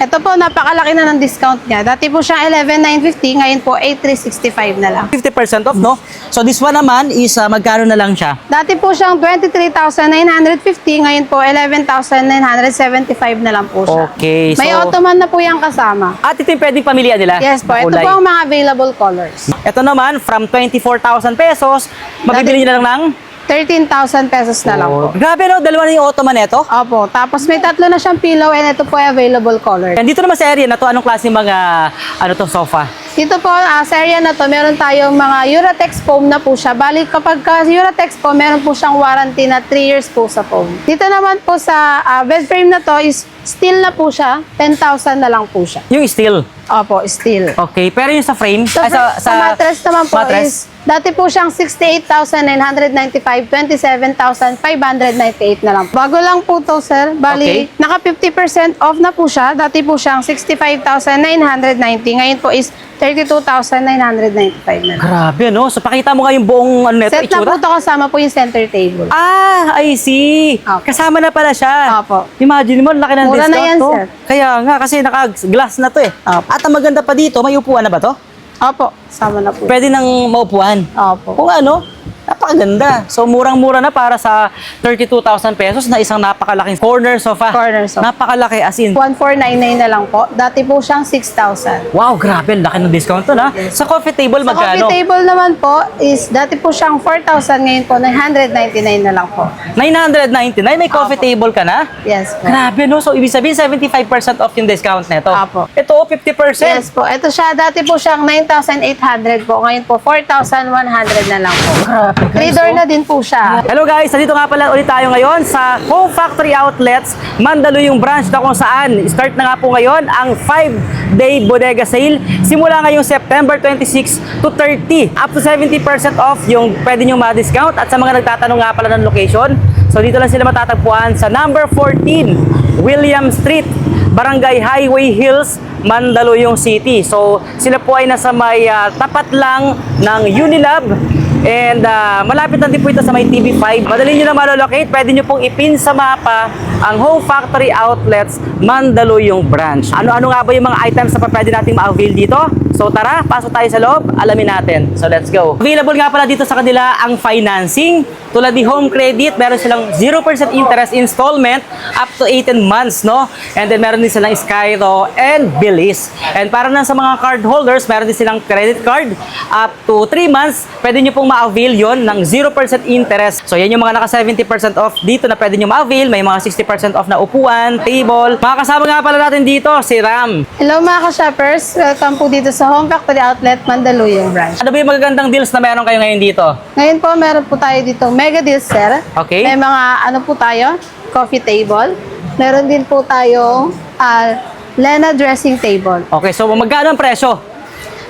Ito po, napakalaki na ng discount niya. Dati po siya 11,950, ngayon po 8,365 na lang. 50% off, no? So this one naman is ah, magkano na lang siya? Dati po siyang 23,950, ngayon po 11,975 na lang po siya. Okay, May so- ottoman na po yung kasama. At ito yung pwedeng pamilya nila? Yes po, ito po ang mga available colors. Ito naman, from 24,000 pesos, mabibili nyo na lang ng... 13,000 pesos na lang po. Oh, grabe no, dalawa na yung ottoman nito. Opo, tapos may tatlo na siyang pillow and ito po ay available color. And dito naman sa area na to, anong klase mga, ano to, sofa? Dito po, ah, sa area na to, meron tayong mga Uratex foam na po siya. Bali, kapag ka Uratex foam, meron po siyang warranty na 3 years po sa foam. Dito naman po sa ah, bed frame na to is steel na po siya. 10,000 na lang po siya. Yung steel. Opo, steel. Okay, pero yung sa frame, Sa, ay, sa, mattress naman po mattress, is, dati po siyang 68,995, 27,598 na lang. Bago lang po to, sir. Bali, Okay. naka 50% off na po siya. Dati po siyang 65,990. Ngayon po is 32,995 na lang. Grabe, no? So, pakita mo nga yung buong, ano neto, Set na po itsura. to kasama po yung center table. Ah, I see. Opo. Kasama na pala siya. Opo. Imagine mo, laki ng Mura na discount yan, sir. Kaya nga, kasi naka-glass na to eh. Opo. At ang maganda pa dito, may upuan na ba to? Opo, sama na po. Pwede nang maupuan. Opo. Kung ano, napakaganda. So, murang-mura na para sa 32,000 pesos na isang napakalaking corner sofa. Corner sofa. Napakalaki as in. 1499 na lang po. Dati po siyang 6,000. Wow, grabe. Laki ng discount to na. Sa coffee table, Sa magkano? coffee table naman po is dati po siyang 4,000 ngayon po 999 na lang po. 999. May coffee Apo. table ka na? Yes po. Grabe, no? So, ibig sabihin, 75% off yung discount nito. Apo. Ito, 50%. Yes po. Ito siya, dati po siyang 9,800 po. Ngayon po, 4,100 na lang po. Grabe, Door oh. na din po siya. Hello guys, nandito nga pala ulit tayo ngayon sa Home Factory Outlets, Mandaluyong branch na kung saan start na nga po ngayon ang 5-day bodega sale simula ngayong September 26 to 30. Up to 70% off yung pwede nyo ma-discount at sa mga nagtatanong nga pala ng location, so dito lang sila matatagpuan sa number 14 William Street, Barangay Highway Hills, Mandaluyong City. So sila po ay nasa may ah, tapat lang ng Unilab And ah, malapit lang din po ito sa may TV5. Madali nyo na malolocate. Pwede nyo pong ipin sa mapa ang Home Factory Outlets Mandaluyong branch. Ano-ano nga ba yung mga items na pa pwede nating ma-avail dito? So tara, pasok tayo sa loob. Alamin natin. So let's go. Available nga pala dito sa kanila ang financing. Tulad ni Home Credit, meron silang 0% interest installment up to 18 months, no? And then meron din silang Skyro and Bilis. And para na sa mga card holders, meron din silang credit card up to 3 months. Pwede nyo pong ma-avail yon ng 0% interest. So yan yung mga naka 70% off dito na pwede nyo ma-avail. May mga 60% off na upuan, table. Mga kasama nga pala natin dito, si Ram. Hello mga ka-shoppers. Welcome po dito sa Home Factory Outlet Mandaluyong Branch. Ano ba yung magagandang deals na meron kayo ngayon dito? Ngayon po, meron po tayo dito mega deals, sir. Okay. May mga ano po tayo, coffee table. Meron din po tayong ah, Lena dressing table. Okay, so magkano ang presyo?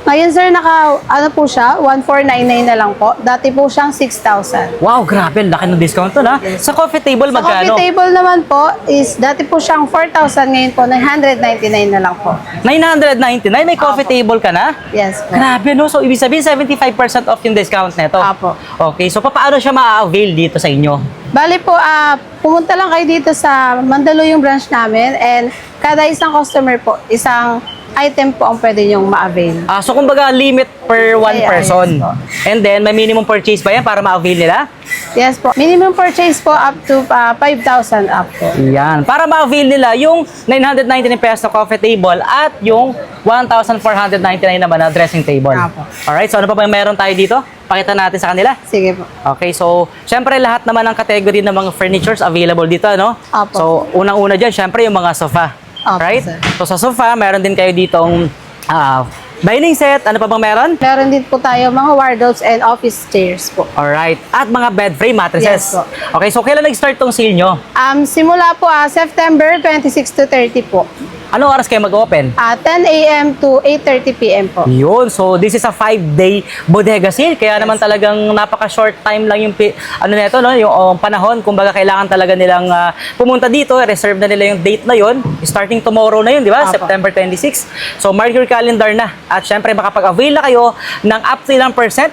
Ngayon, sir, naka, ano po siya, 1499 na lang po. Dati po siyang 6,000. Wow, grabe. Laki ng discount to na. Sa coffee table, Sa magkano? coffee table naman po is dati po siyang 4,000 ngayon po 999 na lang po. 999. May coffee Apo. table ka na? Yes po. Grabe, no? So, ibig sabihin, 75% off yung discount nito. Apo. Okay, so paano siya ma-avail dito sa inyo? Bali po, ah, pumunta lang kayo dito sa Mandaluyong branch namin and kada isang customer po, isang item po ang pwede niyong ma-avail. Ah, so, kumbaga, limit per one Ay, person. po. And then, may minimum purchase ba yan para ma-avail nila? Yes po. Minimum purchase po up to ah, 5,000 up po. Yan. Para ma-avail nila yung 999 pesos na coffee table at yung 1,499 naman na dressing table. Apo. Alright, so ano pa ba yung meron tayo dito? Pakita natin sa kanila. Sige po. Okay, so syempre lahat naman ng category ng mga furnitures available dito, no? Apo. So unang-una dyan, syempre yung mga sofa. Apo, right? sir. So sa sofa, meron din kayo ditong ah, dining set. Ano pa bang meron? Meron din po tayo mga wardrobes and office chairs po. Alright. At mga bed frame mattresses. Yes po. Okay, so kailan nag-start tong sale nyo? Um, simula po ah, September 26 to 30 po. Anong oras kayo mag-open? Ah, 10 a.m. to 8.30 p.m. po. Yun. So, this is a five-day bodega sale. Kaya naman talagang napaka-short time lang yung ano nito, no? Yung um, panahon. Kumbaga, kailangan talaga nilang ah, pumunta dito. Reserve na nila yung date na yun. Starting tomorrow na yun, di ba? Apo. September 26. So, mark your calendar na. At syempre, makapag-avail na kayo ng up to ilang percent?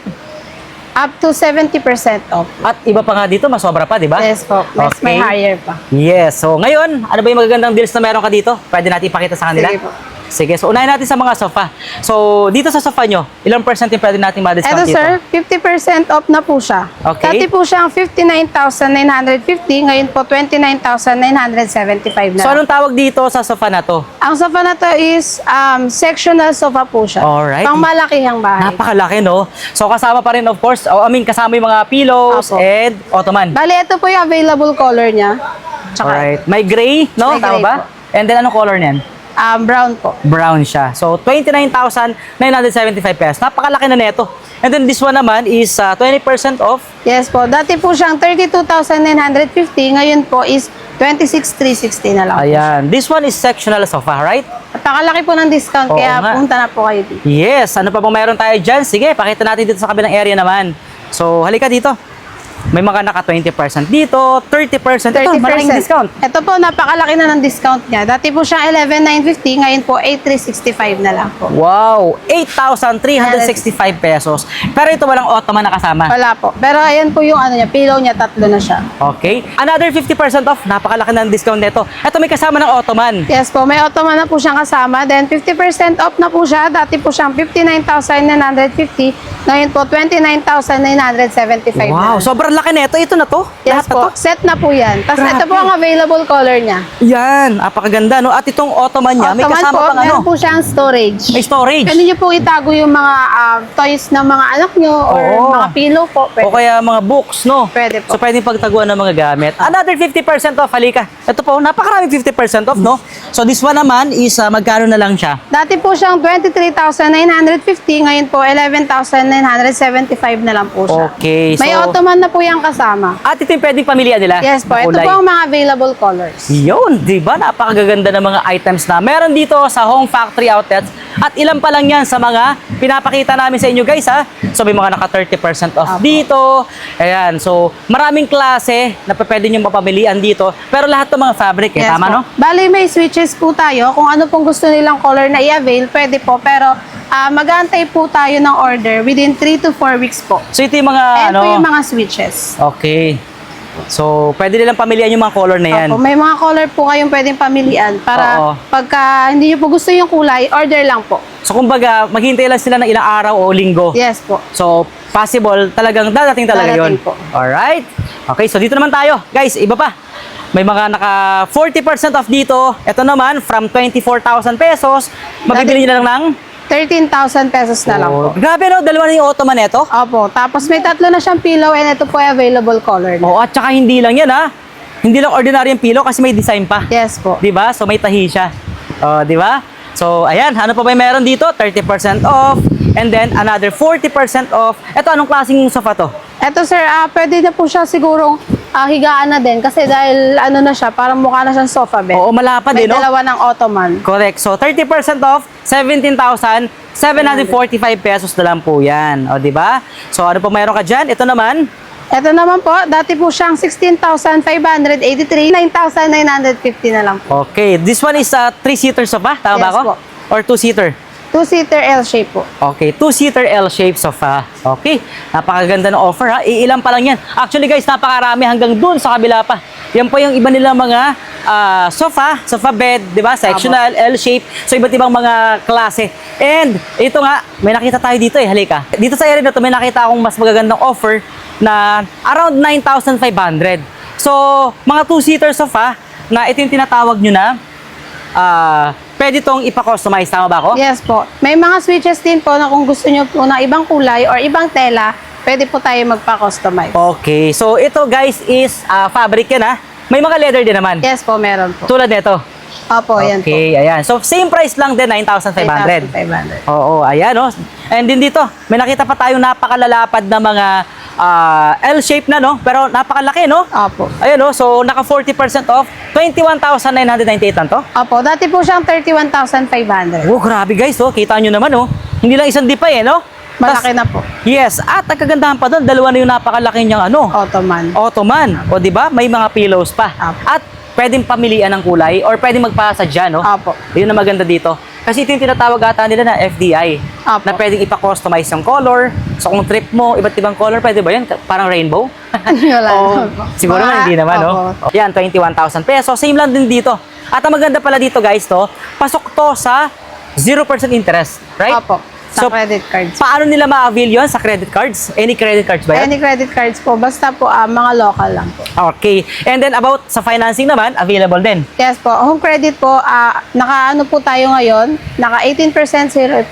Up to 70% off. At iba pa nga dito, mas sobra pa, di ba? Yes po. Mas may Okay. higher pa. Yes. So, ngayon, ano ba yung magagandang deals na meron ka dito? Pwede natin ipakita sa kanila? Sige po. Sige. So, unahin natin sa mga sofa. So, dito sa sofa nyo, ilang percent yung pwede natin ma-discount Ito dito? sir, 50% off na po siya. Okay. Dati po siyang 59,950, ngayon po 29,975 na. So, anong tawag dito sa sofa na to? Ang sofa na to is um, sectional sofa po siya. Alright. Pang malakihang bahay. Napakalaki, no? So, kasama pa rin, of course, oh, I mean, kasama yung mga pillows Apo. and ottoman. Bali, ito po yung available color niya. Tsaka, Alright. May gray, no? May Tama gray ba? And then, anong color niyan? Um, brown po. Brown siya. So, 29,975 pesos. Napakalaki na neto. And then, this one naman is uh, 20% off. Yes po. Dati po siyang 32,950. Ngayon po is 26,360 na lang. Ayan. This one is sectional sofa, right? Napakalaki po ng discount, Oo kaya nga. punta na po kayo dito. Yes. Ano pa bang mayroon tayo dyan? Sige, pakita natin dito sa kabilang area naman. So, halika dito. May mga naka 20% dito, 30%. Ito, malaking discount. Ito po, napakalaki na ng discount niya. Dati po siyang 11,950. Ngayon po, 8,365 na lang po. Wow! 8,365 pesos. Pero ito walang ottoman na kasama. Wala po. Pero ayan po yung ano niya, pillow niya, tatlo na siya. Okay. Another 50% off. Napakalaki ng discount nito. Ito may kasama ng ottoman. Yes po, may ottoman na po siyang kasama. Then 50% off na po siya. Dati po siyang 59,950. Ngayon po, 29,975 na Wow, sobrang laki nito. Ito na to. Yes Lahat na po, to. set na po yan. Tapos Grabe. ito po ang available color niya. Yan, napakaganda no. At itong ottoman niya, may Ottoman kasama po, pang ano, po siyang storage. may storage. Pwede niyo po itago yung mga ah, toys ng mga anak niyo or Oo. mga pillow po. O Pwede. kaya mga books, no? Pwede po. So, pwedeng pagtaguan ng mga gamit. Another 50% off, halika. Ito po, napakaraming 50% off, no? So, this one naman is, ah, magkano na lang siya? Dati po siyang 23,950, ngayon po 11,975 na lang po siya. Okay, May so- ottoman na po yung kasama. At ito yung pwedeng pamilya nila. Yes po, ito po ang mga available colors. Yun, di ba? Napakaganda ng mga items na meron dito sa Home Factory Outlets. At ilan pa lang yan sa mga pinapakita namin sa inyo guys ha. So may mga naka 30% off Apo. dito. Ayan, so maraming klase na pwede nyo mapamilian dito. Pero lahat ng mga fabric eh, Yes tama po. no? Bali, may switches po tayo. Kung ano pong gusto nilang color na i-avail, pwede po. Pero ah, mag-aantay po tayo ng order within 3 to 4 weeks po. So ito yung mga Ayan ano. po yung mga switches. Okay. So pwede nilang pamilian yung mga color na yan. Opo, may mga color po kayong pwedeng pamilian para Oo. pagka hindi nyo po gusto yung kulay, order lang po. So kumbaga, maghintay lang sila ng ilang araw o linggo. Yes po. So, possible, talagang dadating talaga Dadating yun. po. Alright. Okay, so dito naman tayo. Guys, iba pa. May mga naka 40% off dito. Ito naman, from 24,000 pesos, mabibili nyo na lang ng... 13,000 pesos na lang po. Oh, grabe no, dalawa na yung ottoman nito. Opo, tapos may tatlo na siyang pillow and ito po ay available color na. Oo, at saka hindi lang yan ha. Hindi lang ordinary yung pillow kasi may design pa. Yes po. 'Di ba? So may tahi siya. Oh, 'di ba? So ayan, ano pa ba yung meron dito? 30% off and then another 40% off. Ito anong klaseng sofa to? Ito sir, ah, pwede na po siya sigurong ah, higaan na din kasi dahil ano na siya, parang mukha na siyang sofa bed. Oo, malapad May eh, no? dalawa ng ottoman. Correct. So 30% off, 17,745 pesos na lang po 'yan. O, 'di ba? So ano pa mayroon ka diyan? Ito naman. Ito naman po, dati po siyang 16,583, 9,950 na lang po. Okay, this one is a 3-seater sofa, tama ba Yes ako? po. Or 2-seater? Two-seater L-shape po. Okay, two-seater L-shaped sofa. Okay, napakaganda ng offer ha. Iilan pa lang yan. Actually guys, napakarami hanggang dun sa kabila pa. Yan po yung iba nilang mga ah, sofa, sofa bed, di ba? Sectional, L-shape. So iba't ibang mga klase. And ito nga, may nakita tayo dito eh. Halika. Dito sa area na to, may nakita akong mas magagandang offer na around 9,500. So, mga two-seater sofa na ito yung tinatawag nyo na ah, pwede tong ipa-customize. Tama ba ako? Yes po. May mga switches din po na kung gusto nyo po na ibang kulay or ibang tela, pwede po tayo magpa-customize. Okay, so ito guys is ah, fabric yan ha. May mga leather din naman. Yes po, meron po. Tulad nito. Opo, yan po. Okay, ayan. So same price lang din, 9,500. 9,500. Oo, ayan oh. And din dito, may nakita pa tayong napakalalapad na mga ah, L-shape na no, pero napakalaki no. Opo. Ayan oh, so naka 40% off, 21,998 lang to. Opo, dati po siyang 31,500. Oh, grabe guys, oh. Kita nyo naman oh. Hindi lang isang dipay eh, no? Malaki Tas- na po. Yes, at ang kagandahan pa doon, dalawa na yung napakalaki niyang ano, Ottoman. Ottoman. O di ba? May mga pillows pa. Apo. At pwedeng pamilian ng kulay or pwedeng magpasadya, no? Apo. Yun ang maganda dito. Kasi ito yung tinatawag ata nila na FDI. Apo. Na pwedeng ipa-customize yung color. So kung trip mo, iba't ibang color, pwede ba yun? Parang rainbow? Wala po. Siguro naman hindi naman, no? Opo. Yan, 21,000 pesos. Same lang din dito. At ang maganda pala dito, guys, to, pasok to sa 0% interest, right? Opo. Sa So, credit cards. Paano nila ma-avail yun sa credit cards? Any credit cards ba yan? Any credit cards po, basta po ah, mga local lang po. Okay. And then about sa financing naman, available din. Yes po, home credit po, ah, naka ano po tayo ngayon, naka 18% 0%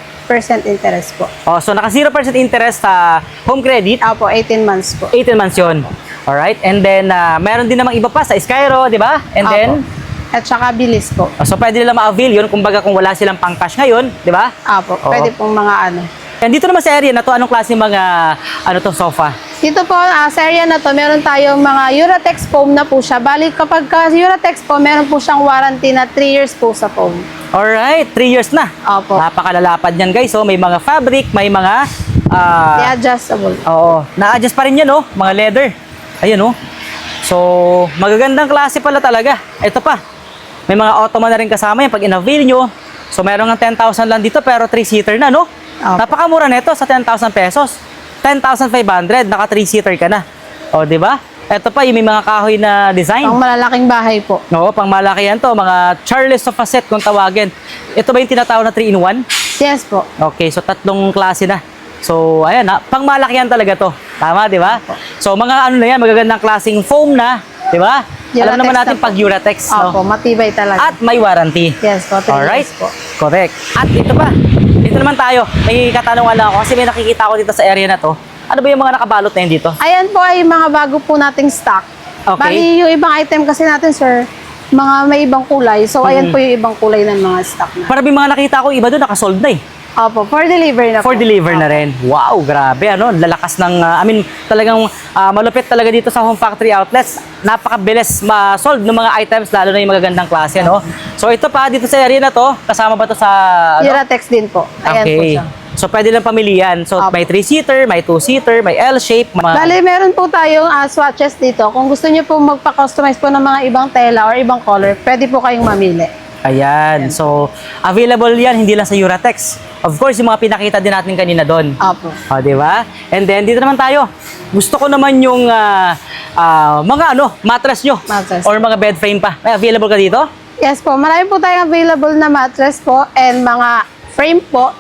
interest po. Oh, so naka 0% interest sa home credit, Opo, 18 months po. 18 months yun. Alright? And then, ah, meron din namang iba pa sa Skyro, di ba? And then, Opo. At saka bilis po. oh, so pwede nila ma-avail yun. Kumbaga kung wala silang pang-cash ngayon, di ba? Opo, Oo. pwede pong mga ano. And dito naman sa area na to, anong klase mga, ano to, sofa? Dito po, ah, sa area na to, meron tayong mga Uratex foam na po siya. Bali, kapag ka Uratex po, meron po siyang warranty na 3 years po sa foam. Alright, 3 years na. Opo. Napakalalapad yan guys. So may mga fabric, may mga ah, I-adjustable. Oo, na-adjust pa rin yan oh, mga leather. Ayun oh. So, magagandang klase pala talaga. Ito pa. May mga ottoman na rin kasama yan pag in-avail nyo. So, meron ng 10,000 lang dito pero 3-seater na, no? Opo. Napakamura nito sa 10,000 pesos. 10,500, naka 3-seater ka na. O, di ba? Ito pa, yung may mga kahoy na design. Pang malalaking bahay po. Oo, pang malaki yan to. Mga Charles sofa set kung tawagin. Ito ba yung tinatawag na 3-in-1? Yes po. Okay, so tatlong klase na. So, ayan ha, pang malakihan talaga to. Tama, di ba? So, mga ano na yan, magagandang klaseng foam na, di ba? Alam naman na natin po. pag Uratex, Opo, no? matibay talaga. At may warranty. yes po, 3 Alright? years po. Correct. At ito pa, dito naman tayo. May katanungan lang ako kasi may nakikita ko dito sa area na to. Ano ba yung mga nakabalot na yun dito? Ayan po ay mga bago po nating stock. Okay. Bali, yung ibang item kasi natin, sir, mga may ibang kulay. So, ayan po yung ibang kulay ng mga stock na. Para may mga nakita ko iba doon, nakasold na eh. Opo, for delivery na For po. deliver na rin. Wow, grabe ano, lalakas ng ah, I mean, talagang ah, malupit talaga dito sa Home Factory Outlets. Napakabilis ma-sold ng mga items lalo na yung magagandang klase, no? So ito pa dito sa area na to, kasama ba to sa ano? Uratex din po. Ayan po Okay. siya. So pwede lang pamilihan. So Opo. may 3-seater, may 2-seater, may L-shape, mga Bali, meron po tayong ah, swatches dito. Kung gusto niyo po magpa-customize po ng mga ibang tela or ibang color, pwede po kayong mamili. Ayan. So available 'yan hindi lang sa Uratex. Of course, yung mga pinakita din natin kanina doon. Opo. O, di ba? And then, dito naman tayo. Gusto ko naman yung ah, ah, mga ano, mattress nyo. Mattress. Or mga bed frame pa. May available ka dito? Yes po, marami po tayong available na mattress po and mga frame po.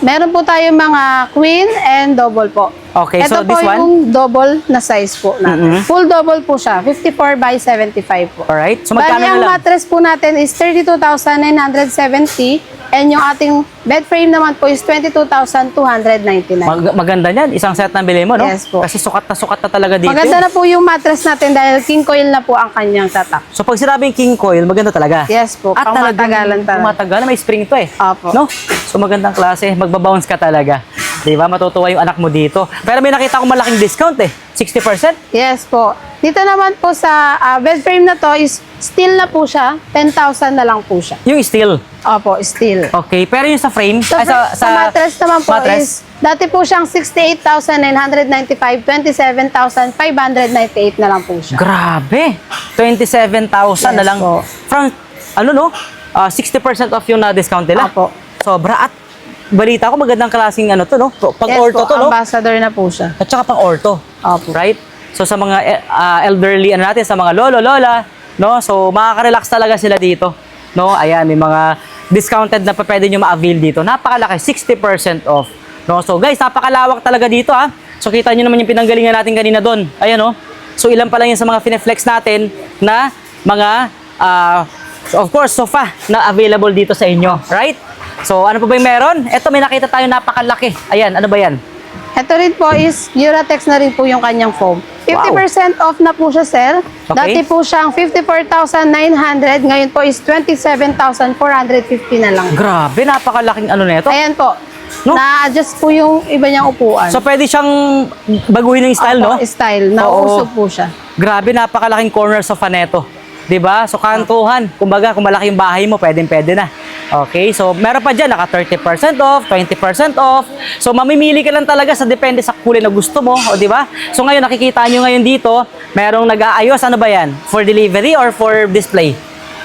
Meron po tayong mga queen and double po. Okay, Ito so po this one? yung double na size po natin. Mhm. Full double po siya, 54 by 75 po. Alright. So, Bali, magkano na ang lang? mattress po natin is 32,970 and yung ating bed frame naman po is 22,299. Mag- maganda yan. Isang set na bili mo, no? Yes po. Kasi sukat na sukat na talaga dito. Maganda na po yung mattress natin dahil king coil na po ang kanyang tatak. So, pag sinabing king coil, maganda talaga. Yes po, At talagang matagalan talaga. Matagal. May spring to eh. Opo. No? So, magandang klase. Magbabounce ka talaga. Di ba? Matutuwa yung anak mo dito. Pero may nakita ko malaking discount eh. 60%? Yes po. Dito naman po sa ah, bed frame na to is steel na po siya. 10,000 na lang po siya. Yung steel. Opo, steel. Okay. Pero yung sa frame, So, ay, sa, sa mattress naman po mattress, is, dati po siyang 68,995, 27,598 na lang po siya. Grabe! 27,000 na Yes lang. po. From, ano no? Ah, 60% off yung na-discount nila. Opo. Sobra. At balita ko magandang klaseng ano to, no? Pang yes orto po, to, no? ambassador na po siya. At saka pang orto. Opo. Right? So sa mga ah, elderly ano natin, sa mga lolo, lola, no? So makaka-relax talaga sila dito. No? Ayan, may mga discounted na pa pwede nyo ma-avail dito. Napakalaki, 60% off. No? So guys, napakalawak talaga dito ha. So kita nyo naman yung pinanggalingan natin kanina doon. Ayan oh. So ilan pa lang yan sa mga fineflex natin na mga ah, of course sofa na available dito sa inyo. Right? So ano pa ba yung meron? Ito may nakita tayo napakalaki. Ayan, ano ba yan? Ito rin po is Uratex na rin po yung kanyang foam. 50% off na po siya, sir. Okay. Dati po siyang 54,900. Ngayon po is 27,450 na lang. Grabe, napakalaking ano nito. Ayan po. No? Na-adjust po yung iba niyang upuan. So pwede siyang baguhin ng style, no? Opo, Style. Oo. Nauusog po siya. Grabe, napakalaking corner sofa neto. 'Di ba? So kantuhan. Kumbaga, kung malaki yung bahay mo, pwedeng pwede na. Okay, so meron pa dyan, naka 30% off, 20% off. So mamimili ka lang talaga sa depende sa kulay na gusto mo, o di ba? So ngayon, nakikita nyo ngayon dito, merong nag-aayos, ano ba yan? For delivery or for display?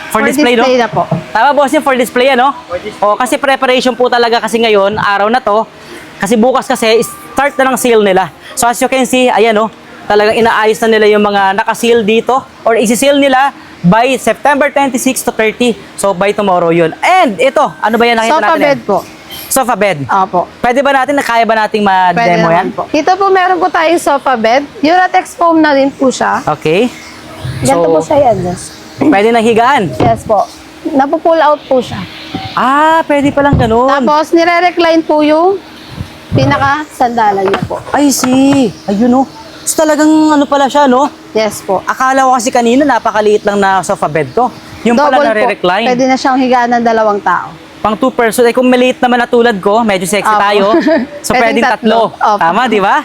For display, no? na po. Tama boss yung for display ano? O kasi preparation po talaga kasi ngayon, araw na to. Kasi bukas kasi start na ng sale nila. So as you can see, ayan oh, talagang inaayos na nila yung mga naka-seal dito or isi-seal nila by September 26 to 30. So by tomorrow yun. And ito, ano ba yan nakita Sofa natin? bed yan? po. Sofa bed. Opo. Pwede ba natin, kaya ba nating ma-demo yan? po. Dito po meron po tayong sofa bed. Uratex foam na rin po siya. Okay. Ganito po So, siya yan. Yes. pwede nang higaan. yes po. Napo-pull out po siya. Ah, pwede palang ganun. Tapos, nire-recline po yung pinaka-sandalan niya po. I see. Ayun oh. So talagang ano pala siya, no? Yes po. Akala ko kasi kanina napakaliit lang na sofa bed to. Yung pala Double po. nare-recline. Pwede na siyang higaan ng dalawang tao. Pang two person. Eh kung maliit naman na tulad ko, medyo sexy Opo. tayo. So Pwedeng pwedeng tatlo. tatlo. Opo. Tama, di ba?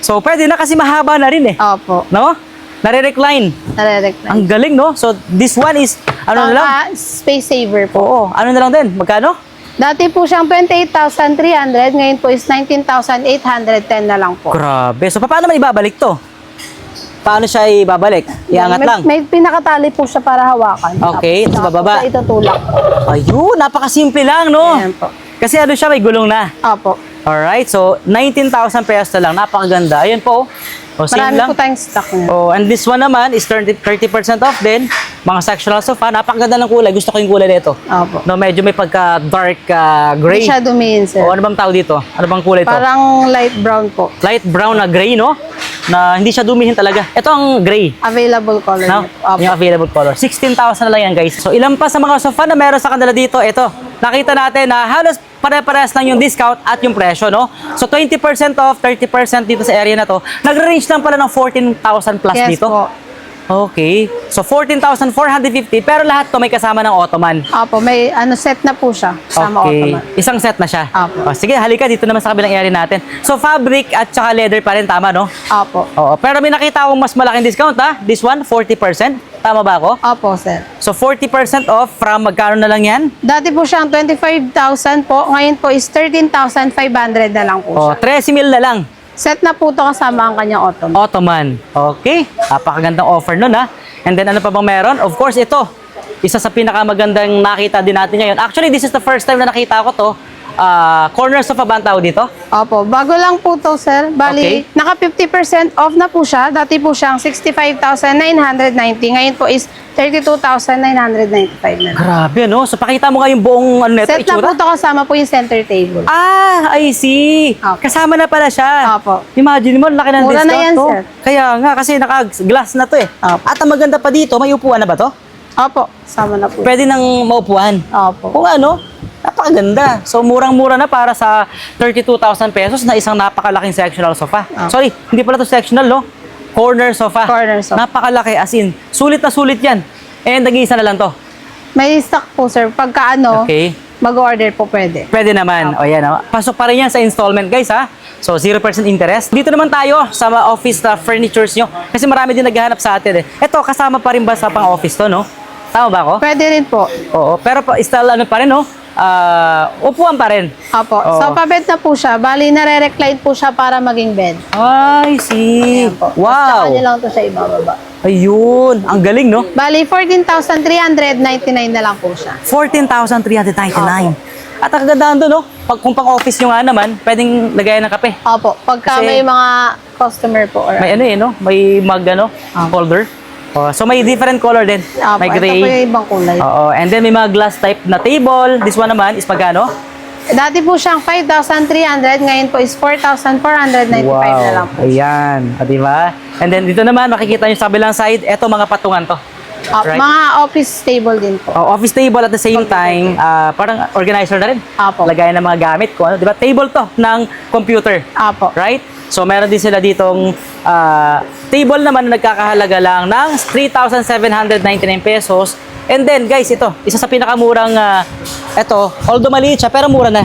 So pwede na kasi mahaba na rin eh. Opo. No? Nare-recline. Nare-recline. Ang galing, no? So this one is, ano na lang? Space saver po. Oo, ano na lang din? Magkano? Dati po siyang 28,300, ngayon po is 19,810 na lang po. Grabe. So paano naman ibabalik to? Paano siya ibabalik? Iangat may, lang. May pinakatali po siya para hawakan. Okay, Tapos, bababa. Tapos itutulak. Ayun, napakasimple lang, no? Ayan po. Kasi ano siya, may gulong na. Opo. Alright, so 19,000 pesos na lang. Napakaganda. Ayun po. O, same Marami lang. po tayong stock niya. Oh, and this one naman is 30, 30% off din. Mga sectional sofa. Napakaganda ng kulay. Gusto ko yung kulay nito. Opo. No, medyo may pagka dark uh, gray. Siya dumiin, sir. O, ano bang tawag dito? Ano bang kulay to? Parang light brown po. Light brown na gray, no? Na hindi siya dumihin talaga. Ito ang gray. Available color No? niya po. Opo. Yung available color. 16,000 na lang yan, guys. So, ilan pa sa mga sofa na meron sa kanila dito? Ito. Nakita natin na halos pare-parehas lang yung discount at yung presyo, no? So, 20% off, 30% dito sa area na to. Nagre-range lang pala ng 14,000 plus Yes dito. po. Okay. So, 14,450 pero lahat to may kasama ng Ottoman. Opo, may ano set na po siya. Sama okay. Ottoman. Isang set na siya. Apo. O, sige, halika dito naman sa kabilang area natin. So, fabric at saka leather pa rin, tama, no? Opo. Oo. Pero may nakita akong mas malaking discount, ha? This one, 40%. Tama ba ako? Opo, sir. So 40% off from magkano na lang yan? Dati po siyang 25,000 po. Ngayon po is 13,500 na lang po O, siya. 13 mil na lang. Set na po ito kasama ang kanyang Ottoman. Ottoman. Okay. Napakagandang offer nun ha. And then ano pa bang meron? Of course, ito. Isa sa pinakamagandang nakita din natin ngayon. Actually, this is the first time na nakita ko to. Ah, corner sofa ba ang tawag dito? Opo, bago lang po to, sir. Bali, Okay. naka 50% off na po siya. Dati po siyang 65,990. Ngayon po is 32,995 na. Grabe, no? So pakita mo nga yung buong ano neto, Set na po itsura. to kasama po yung center table. Ah, I see. Opo. Kasama na pala siya. Opo. Imagine mo, laki ng Mura discount na yan, to. sir. Kaya nga, kasi naka-glass na to eh. Opo. At ang maganda pa dito, may upuan na ba to? Opo, kasama na po. Pwede nang maupuan. Opo. Kung ano, napakaganda. So, murang-mura na para sa 32,000 pesos na isang napakalaking sectional sofa. Ah. Sorry, hindi pala to sectional, no? Corner sofa. Corner sofa. Napakalaki, as in, sulit na sulit yan. And nag-iisa na lang to. May stock po, sir. Pagka ano, Okay. mag-order po pwede. Pwede naman. O yan, oh. pasok pa rin yan sa installment, guys, ha? So, 0% interest. Dito naman tayo sa mga office na furnitures nyo. Kasi marami din naghahanap sa atin, eh. Ito, kasama pa rin ba sa pang-office to, no? Tama ba ako? Pwede rin po. Oo. Pero pa, style ano pa rin, no? Ah, upuan pa rin. Opo. Oo. So, pabed na po siya. Bali, nare-recline po siya para maging bed. I see. Ayan po. Wow. kanya lang to sa ibababa. Ayun. Ang galing, no? Bali, 14,399 na lang po siya. 14,399. At ang kagandahan doon, no? Pag, kung pang-office nyo nga naman, pwedeng lagayan ng kape. Opo. Pagka Kasi- may mga customer po or May ano eh, no? May mug, ano? Holder. Oh, so may different color din. Opo, may Ito po gray. yung ibang kulay. Oo. And then may mga glass type na table. This one naman is magkano? Dati po siyang 5,300. Ngayon po is 4,495 na lang po. Ayan. O, di ba? And then dito naman, makikita nyo sa kabilang side, eto mga patungan to. Op- Right. Mga office table din po. Oh, office table at the same time, ah, parang organizer na rin. Apo. Lagayan ng mga gamit ko. Ano, di ba? Table to ng computer. Apo. Right? So, meron din sila ditong ah, table naman na nagkakahalaga lang ng 3,799 pesos. And then, guys, ito, isa sa pinakamurang, ah, ito, although maliit siya, pero mura na.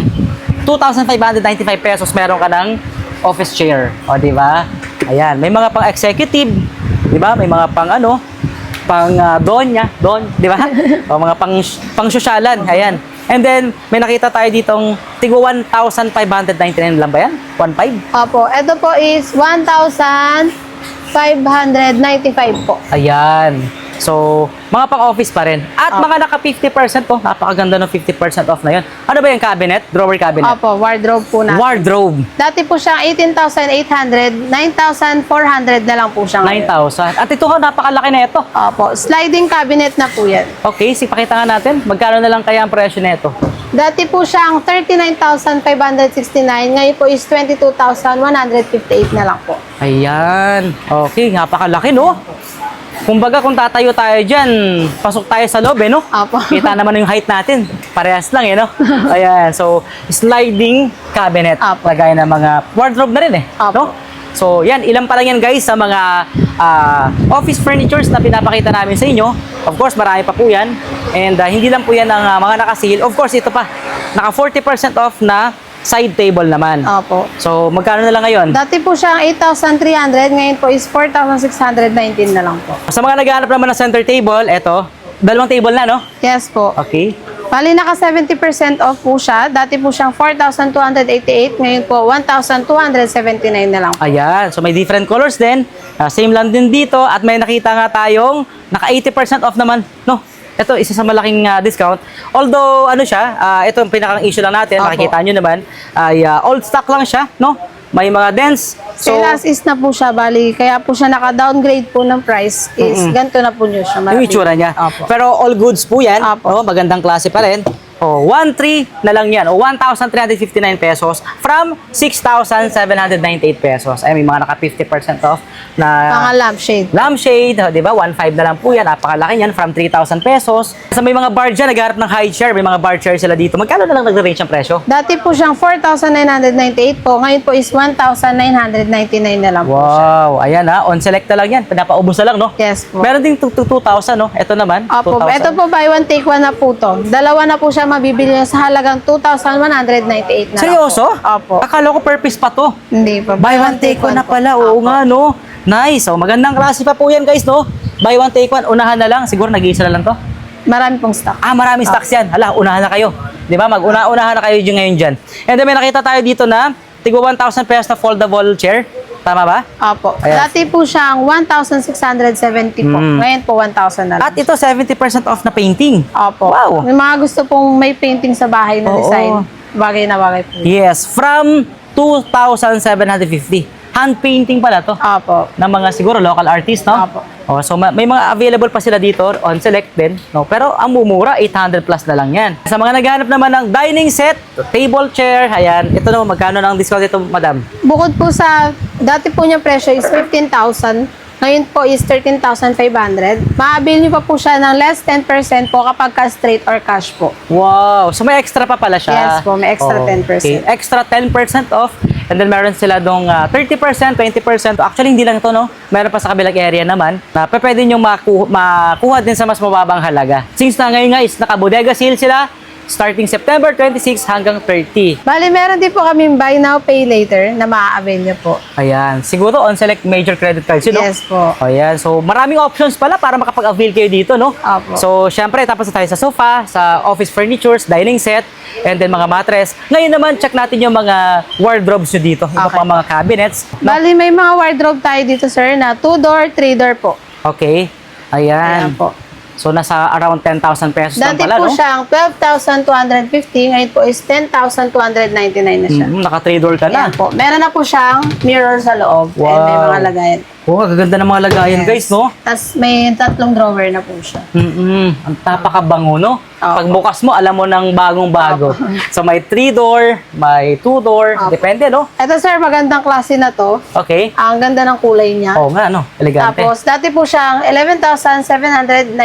2,595 pesos meron ka ng office chair. O, di ba? Ayan, may mga pang executive, di ba? May mga pang ano, pang uh, donya, don, di ba? o mga pang pang sosyalan, ayan. And then may nakita tayo ditong tigo 1,599 lang ba yan? 1.5? Opo. Ito po is 1,595 po. Ayan. So, mga pang-office pa rin. At Opo. mga naka 50% po, napakaganda ng 50% off na yun. Ano ba yung cabinet? Drawer cabinet? Opo, wardrobe po natin. Wardrobe. Dati po siyang 18,800, 9,400 na lang po siya ngayon. 9,000. At ito ho, napakalaki na ito. Opo, sliding cabinet na po yan. Okay, sipakita nga natin. Magkano na lang kaya ang presyo na ito? Dati po siyang 39,569, ngayon po is 22,158 na lang po. Ayan. Okay, napakalaki, no? Kumbaga, kung tatayo tayo dyan, pasok tayo sa loob, eh, no? Apo. Kita naman yung height natin. Parehas lang, eh, no? Ayan. So, sliding cabinet. Apo. Lagay ng mga wardrobe na rin, eh. Apo. No? So, yan. Ilan pa lang yan, guys, sa mga ah, office furnitures na pinapakita namin sa inyo. Of course, marami pa po yan. And ah, hindi lang po yan ang ah, mga nakasil. Of course, ito pa. Naka 40% off na side table naman. Opo. So, magkano na lang ngayon? Dati po siyang 8,300, ngayon po is 4,619 na lang po. Sa mga naghahanap naman ng center table, eto, dalawang table na, no? Yes po. Okay. Bali, naka 70% off po siya. Dati po siyang 4,288, ngayon po 1,279 na lang po. Ayan. So, may different colors din. Ah, same lang din dito. At may nakita nga tayong naka 80% off naman, no? Ito, isa sa malaking ah, discount. Although, ano siya, ah, ito ang pinakang issue lang natin. Opo. Makikita nyo naman, ay ah, old stock lang siya, no? May mga dents. So, Sale as is na po siya, bali. Kaya po siya naka-downgrade po ng price is ganito na po niyo siya. yung malaki. itsura niya. Opo. Pero all goods po yan. Opo. Oh, magandang klase pa rin. Oh, 1,300 na lang yan. O 1,359 pesos from 6,798 pesos. Ay, may mga naka 50% off na Mga lampshade. lampshade, di ba? 1,500 na lang po yan. Napakalaki yan from 3,000 pesos. Sa may mga bar dyan, nagharap ng high chair. May mga bar chair sila dito. Magkano na lang nag-range ang presyo? Dati po siyang 4,998 po. Ngayon po is 1,999 na lang po siya. Wow, ayan ha. On select na lang yan. Pinapaubos na lang, no? Yes po. Meron ding 2,000, no? Ito naman, Opo, 2,000. ito po buy one take one na po to. Dalawa na po siya mabibili niya sa halagang 2,198 na Seryoso? lang po. Opo. Akala ko purpose pa to. Hindi po. Buy one take one na pala. Oo Opo. nga, no? Nice. So, magandang klase pa po yan, guys, no? Buy one take one. Unahan na lang. Siguro nag-iisa na lang to. Marami pong stock. Ah, maraming stocks yan. Hala, unahan na kayo. Di ba? Mag-una-unahan na kayo dyan ngayon dyan. And then may nakita tayo dito na tigwa 1,000 pesos na foldable chair. Tama ba? Opo. Ayan. Dati po siyang 1,670 po. Mm. Ngayon po 1,000 na lang. At ito, 70% off na painting. Opo. Wow. May mga gusto pong may painting sa bahay na Oo. design. Bagay na bagay po. Yes, from 2,750. Hand painting pala to. Opo. ng mga siguro local artist, no? Apo. Oh, so ma- may mga available pa sila dito on select din, no? Pero ang mumura 800 plus na lang 'yan. Sa mga naghahanap naman ng dining set, table chair, ayan, ito naman magkano na ang discount ito, madam? Bukod po sa, dati po niya presyo is 15,000. Ngayon po is 13,500. Maabil niyo pa po siya ng less 10% po kapag ka straight or cash po. Wow! So may extra pa pala siya. Yes po, may extra 10%. Extra 10% off. And then meron sila dong ah, 30%, 20%. Actually, hindi lang to, no? Meron pa sa kabilang area naman na pwede nyo maku- makuha din sa mas mababang halaga. Since na ngayon nga is naka-bodega sale sila, starting September 26 hanggang 30. Bali, meron din po kami buy now, pay later na maa-avail niyo po. Ayan. Siguro on select major credit cards yun, no? Yes po. Ayan. So, maraming options pala para makapag-avail kayo dito, no? Opo. So, syempre, tapos na tayo sa sofa, sa office furnitures, dining set, and then mga mattress. Ngayon naman, check natin yung mga wardrobes nyo dito. Iba Okay. pang mga cabinets. No? Bali, may mga wardrobe tayo dito, sir, na 2-door, 3-door po. Okay. Ayan. Ayan po. So, nasa around 10,000 pesos lang Dati pala, po no? siyang 12,250, ngayon po is 10,299 na siya. Mm, naka 3 door ka na. Ayan po. Meron na po siyang mirror sa loob. And may Wow. mga lagayan. Oh, gaganda ng mga lagayan, guys, no? Tapos may tatlong drawer na po siya. Mm-mm. Ang tapakabango, no? Opo. Pagbukas mo, alam mo ng bagong-bago. So, may 3-door, may 2-door, Opo. depende, no? Ito sir, magandang klase na to. Okay. Ang ganda ng kulay niya. Oo nga, no? Elegante. Tapos, dati po siyang 11,799,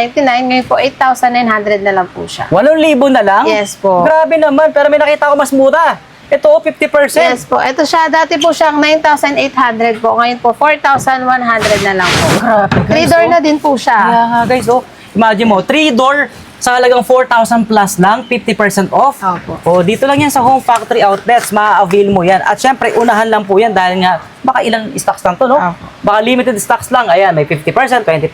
ngayon po 8,900 na lang po siya. 8,000 na lang? Yes po. Grabe naman, pero may nakita ko mas mura. Ito, 50%. Yes po. Ito siya, dati po siyang 9,800 po. Ngayon po, 4,100 na lang po. Three door oh. na din po siya. Kaya nga, guys, oh. Imagine mo, 3-door sa halagang 4,000 plus lang, 50% off. Opo. Oh, dito lang yan sa Home Factory Outlets, ma-avail mo yan. At syempre, unahan lang po yan dahil nga, baka ilang stocks lang to, no? Opo. Baka limited stocks lang. Ayan, may 50%, 20%,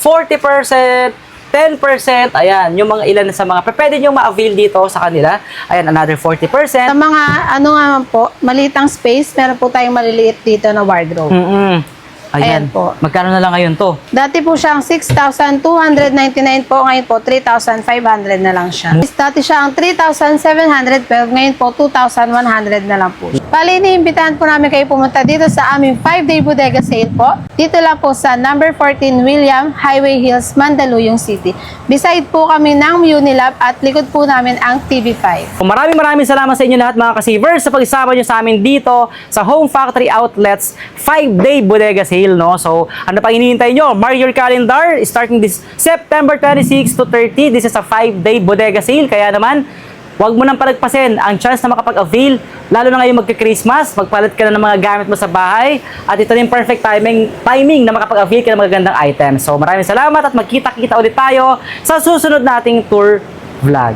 40%, 10%, ayan, yung mga ilan sa mga pwede nyo ma-avail dito sa kanila. Ayan, another 40%. Sa mga, ano nga po, malitang space, meron po tayong maliliit dito na wardrobe. Mm-mm. Ayan po. Magkano na lang ngayon to? Dati po siyang 6,299 po, ngayon po 3,500 na lang siya. Dati siya ang 3,712, ngayon po 2,100 na lang po. Bali, iniimbitahan po namin kayo pumunta dito sa aming 5-day bodega sale po. Dito lang po sa number 14 William Highway Hills, Mandaluyong City. Beside po kami ng Unilab at likod po namin ang TV5. Maraming maraming salamat sa inyo lahat mga kasivers sa pagsama nyo sa amin dito sa Home Factory Outlets 5-day bodega sale. No? So, ano pang hinihintay nyo? Mark your calendar starting this September 26 to 30. This is a 5-day bodega sale. Kaya naman, Huwag mo nang palagpasin ang chance na makapag-avail, lalo na ngayon magka-Christmas, magpalit ka na ng mga gamit mo sa bahay, at ito na yung perfect timing, timing na makapag-avail ka ng magagandang items. So maraming salamat at magkita-kita ulit tayo sa susunod nating tour vlog.